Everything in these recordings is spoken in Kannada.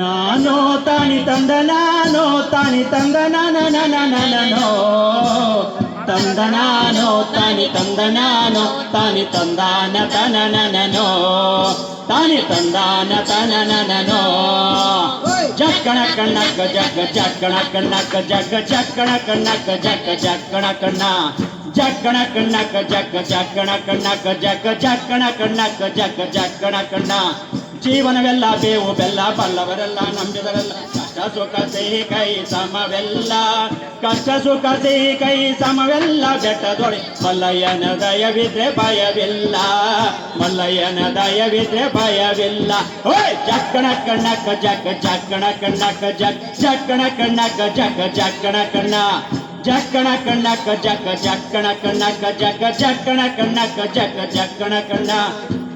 ನಾನೋ ತಾನಿ ತಂದ ನಾನೋ ತಾನಿ ತಂದ ನಾನೋ ತಂದ ನಾನೋ ತಾನಿ ತಂದ ನಾನೋ ತಾನಿ ತಂದಾನ ತನನನೋ ತಾನಿ ತಂದಾನ ತನನನೋ ಜಕ್ಕಣ ಕಣ್ಣಕ್ಕ ಜಗ್ಗ ಜಕ್ಕಣ ಕಣ್ಣಕ್ಕ ಜಗ್ಗ ಜಕ್ಕಣ ಕಣ್ಣಕ್ಕ ಜಗ್ಗ ಜಕ್ಕಣ ಕಣ್ಣ ಜಕ್ಕಣ ಕಣ್ಣಕ್ಕ ಜಗ್ಗ ಜಕ್ಕಣ ಕಣ್ಣಕ್ಕ ಜಗ್ಗ ಜಕ್ಕಣ ಕಣ್ಣಕ್ಕ ಜಗ್ಗ ಜಕ್ಕಣ ಕಣ್ಣ చే వన వెళ్ళా వేవు బెల్ల పల్లవరల్ల నంబివరల్ల కచ్చ సుక సే కై సమ వెళ్ళా కచ్చ సుక సే కై సమ వెళ్ళా గట దొళి మల్లయన దయ విత్ర భయ వెళ్ళా మల్లయన దయ విత్ర భయ వెళ్ళా ఓయ జక్కన కన్న కచ కచ జక్కన కన్న కచ జక్కన కన్న కచ కచ జక్కన కన్న జక్కన కన్న కచ కచ జక్కన కన్న కచ జక్కన కన్న కచ కచ జక్కన కన్న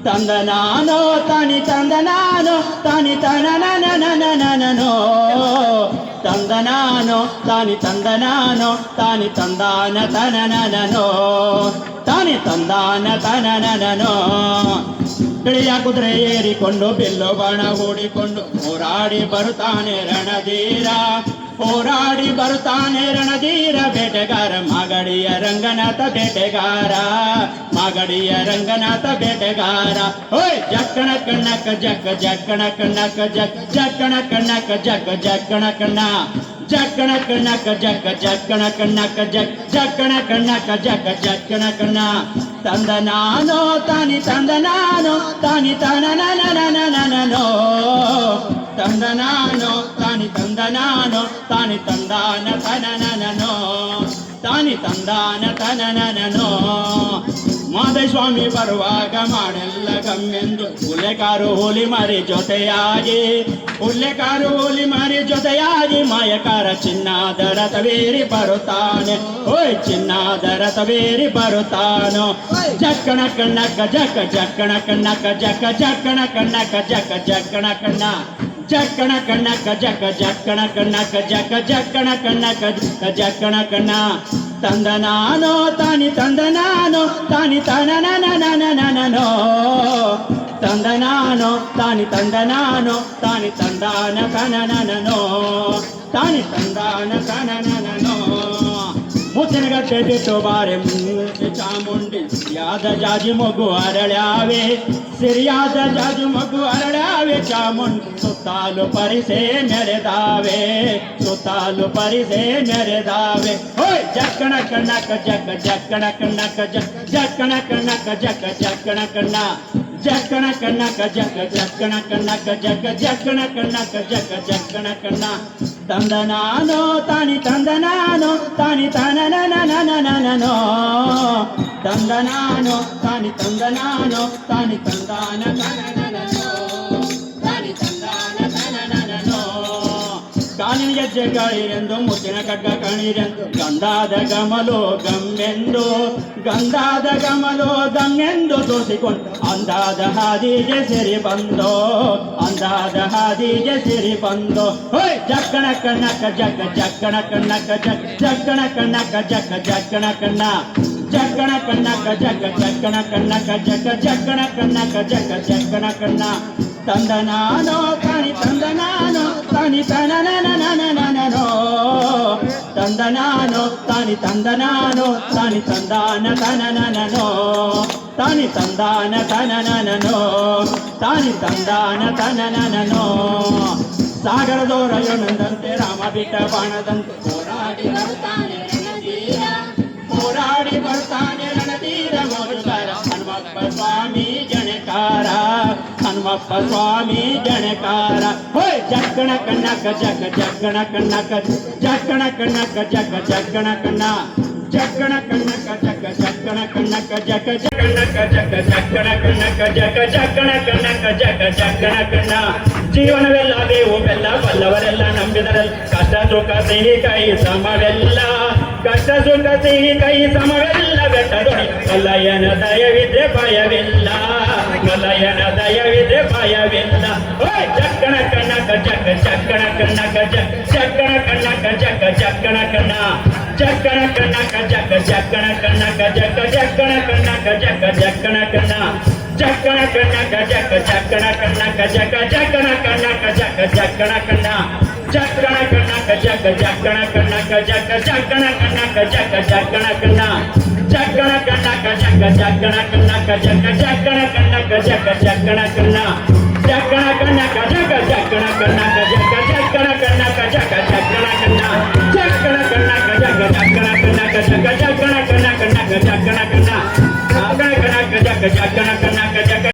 ತಂದನಾನೋ ತಾನಿ ತಂದನಾನೋ ತಾನಿ ತನನನನನನನೋ ತಂದನಾನೋ ತಾನಿ ತಂದನಾನೋ ತಾನಿ ತಂದಾನ ತನನನನೋ ತಾನಿ ತಂದಾನ ತನನನನೋ ಬಿಳಿಯ ಕುದುರೆ ಏರಿಕೊಂಡು ಬಿಲ್ಲು ಬಣ ಹೂಡಿಕೊಂಡು ಹೋರಾಡಿ ಬರುತ್ತಾನೆ ರಣಧೀರ ಹೋರಾಡಿ ಬರುತ್ತಾನೆ ರಣಧೀರ ಬೇಟೆಗಾರ ಮಾಗಡಿಯ ರಂಗನಾಥ ಬೇಟೆಗಾರ ಮಾಗಡಿಯ ರಂಗನಾಥ ಬೇಟೆಗಾರ ಓಯ್ ಜಕ್ಕಣ ಕಣ್ಣಕ್ಕ ಜಕ್ಕ ಜಕ್ಕಣ ಕಣ್ಣಕ್ಕ ಜಕ್ ಜಕ್ಕಣ ಕಣ್ಣಕ್ಕ ಜಕ್ಕ ಜಕ್ಕಣ ಕಣ್ಣ ಜಕ್ಕಣ ಕಣ್ಣಕ್ಕ ಜಕ್ಕ ಜಕ್ಕಣ ಕಣ್ಣಕ್ಕ ಜಕ್ ಜಕ್ಕಣ ಕಣ್ಣಕ್ಕ ಜಕ್ಕ ಜಕ್ಕಣ ಕಣ್ಣ ತಂದ ನಾನೋ ತಾನಿ ತಂದ ನಾನೋ ತಾನಿ ತನ ನೋ ತಂದ ನಾನೋ ತಂದ ತಾನಿ ತಂದಾನ ತನನನೋ ತಾನಿ ತಂದಾನ ತನನನೋ ಸ್ವಾಮಿ ಬರುವಾಗ ಮಾಡೆಲ್ಲ ಗಮ್ಮೆಂದು ಕಾರು ಹೋಲಿ ಮಾರಿ ಜೊತೆಯಾಗಿ ಕಾರು ಹೋಲಿ ಮರಿ ಜೊತೆಯಾಗಿ ಮಾಯಕಾರ ಚಿನ್ನಾದರ ತವೇರಿ ಬರುತ್ತಾನೆ ಓಯ್ ಚಿನ್ನಾದರ ತವೇರಿ ಬರುತ್ತಾನೋ ಜಕ್ಕಣ ಕಣ್ಣಕ್ಕ ಜಕ್ಕ ಜಕ್ಕಣ ಕಣ್ಣಕ್ಕ ಜಕ್ಕ ಜಕ್ಕಣ ಕಣ್ಣಕ್ಕ ಜಕ್ಕ ಜಕ್ಕಣ ಕಣ್ಣ ಜಕ್ಕಣ ಕಣ್ಣ ಕಜಕ ಕಣ ಕಣ್ಣ ಕಜಕ ಕಣ ಕಣ್ಣ ಕಜಕ ಕಣ ಕಣ್ಣ ತಂದ ನಾನೋ ತಾನಿ ತಂದ ನಾನೋ ತಾನಿ ತನ ನೋ ತಂದ ನಾನೋ ತಾನಿ ತಂದ ನಾನೋ ತಾನಿ ತಂದಾನ ಕನನನೋ ತಾನಿ ತಂದಾನ ಕನನನೋ ಮುತ್ತಿನಗಟ್ಟೆ ಬಿಟ್ಟು ಬಾರೆ ಮುಂದೆ ಚಾಮುಂಡಿ ಯಾದ ಜಾಜಿ ಮಗು ಅರಳ್ಯಾವೆ ಸಿರಿಯಾದ ಜಾಜಿ ಮಗು ಅರಳ रे चामुन सुतालु परिसे मेरे दावे सुतालु परिसे मेरे दावे होय जकण कनक जक जकण कनक जक जकण कनक जक जकण कना जकण कनक जक जकण कनक जक जकण कनक जक जकण कना తందనానో తాని తందనానో తాని తనననననననో తందనానో తాని తందనానో తాని తందాన ಗಣೇಶಗಾಯಿರೆಂದು ಮುತ್ತಿನ ಕಣಿರೆಂದು ಗಂಧಾದ ಗಮಲೋ ಗಮ್ಮೆಂದು ಗಂಧಾದ ಗಮಲೋ ಗಮ್ಮೆಂದು ತೋರಿಸಿಕೊಂಡು ಅಂದಾದ ಹಾದಿಗೆ ಸಿರಿ ಬಂದೋ ಅಂದಾದ ಹಾದಿಗೆ ಸಿರಿ ಬಂದೋ ಹೋಯ್ ಜಕ್ಕಣ ಕಣ್ಣಕ್ಕ ಜಕ್ಕ ಜಕ್ಕಣ ಕಣ್ಣಕ್ಕ ಜಕ್ ಜಕ್ಕಣ ಕಣ್ಣಕ್ಕ ಜಕ್ಕ ಜಕ್ಕಣ ಕಣ್ಣ ಜಕ್ಕಣ ಕಣ್ಣಕ್ಕ ಜಕ್ಕ ಜಕ್ಕಣ ಕಣ್ಣಕ್ಕ ಜಕ್ಕ ಜಕ್ಕಣ ಕಣ್ಣಕ್ಕ ಜಕ್ಕ ಜಕ್ಕಣ ಕಣ್ಣ ತಂದನಾನೋ ತಾನಿ ತಂದನಾನೋ ತಾನಿ ತನನ తందనానో తాని తందనానో తాని తందాన తనననో తాని తందాన తనననో తాని తందాన తనననో ಸಾಗರದೋ ರಯೋನಂದಂತೆ ರಾಮ ಬಿಟ್ಟ ಬಾಣದಂತೆ ಹೋರಾಡಿ ಅಪ್ಪ ಸ್ವಾಮಿ ಗಣಕಾರ ಹೋಯ್ ಜಕ್ಕಣ ಕಣ್ಣ ಜಗ ಜಕ್ಕಣ ಕಣ್ಣಕ ಜಕ್ಕಣ ಕಣ್ಣಕ ಜಗ ಜಕ್ಕಣ ಕಣ್ಣ ಜಕ್ಕಣ ಕಣ್ಣಕ ಜಗ ಜಕ್ಕಣ ಕಣ್ಣ ಜಗ ಜಕ್ಕಣಕ ಜಗ ಜಕ್ಕಣ ಕಣ್ಣ ಜಗ ಜಕ್ಕಣ ಕಣ್ಣ ಜಗ ಜಕ್ಕಣ ಕಣ್ಣ ಜೀವನವೆಲ್ಲ ದೇವು ಬೆಲ್ಲ ಬಲ್ಲವರೆಲ್ಲ ನಂಬಿದರೆ ಕಷ್ಟ ಸುಖ ಸಿಹಿ ಕೈ ಸಮವೆಲ್ಲ ಕಷ್ಟ ಸುಖ ಸಿಹಿ ಕೈ ಸಮವೆಲ್ಲ ಬೆಟ್ಟ ಅಲ್ಲಯ್ಯನ ದಯವಿದ್ದೆ ದಯವಿದ್ರೆ ಭಯವಿಲ್ಲ ಕಲಯನ ದಯವಿದೆ ಭಯವಿಲ್ಲ ಓಯ್ ಚಕ್ಕಣ ಕಣ್ಣಕ ಚಕ್ಕ ಚಕ್ಕಣ ಕಣ್ಣಕ ಚಕ್ ಚಕ್ಕಣ ಕಣ್ಣಕ ಚಕ್ಕ ಚಕ್ಕಣ ಕಣ್ಣ ಚಕ್ಕಣ ಕಣ್ಣಕ ಚಕ್ಕ ಚಕ್ಕಣ ಕಣ್ಣಕ ಚಕ್ಕ ಚಕ್ಕಣ ಕಣ್ಣಕ ಚಕ್ಕ ಚಕ್ಕಣ ಕಣ್ಣ ಚಕ್ಕಣ ಕಣ್ಣಕ ಚಕ್ಕ ಚಕ್ಕಣ ಕಣ್ಣಕ ಚಕ್ಕ ಚಕ್ಕಣ ಕಣ್ಣಕ ಚಕ್ಕ ಚಕ್ಕಣ ಕಣ್ಣ ಚಕ್ಕಣ ಕಣ್ಣಕ ಚಕ್ಕ ಚಕ್ಕಣ ಕಣ್ಣಕ ಚಕ್ಕ ಚಕ್ಕಣ ಕಣ್ಣಕ ಚಕ್ಕ ಚಕ್ಕಣ ಕಣ್ಣ ಚಕ್ಕಣ ಕಣ್ಣಕ ಚಕ್ಕ ಚಕ್ಕಣ ಕಣ್ಣಕ ಚಕ್ಕ ಚಕ್ಕ कशा कशा कणाकडनं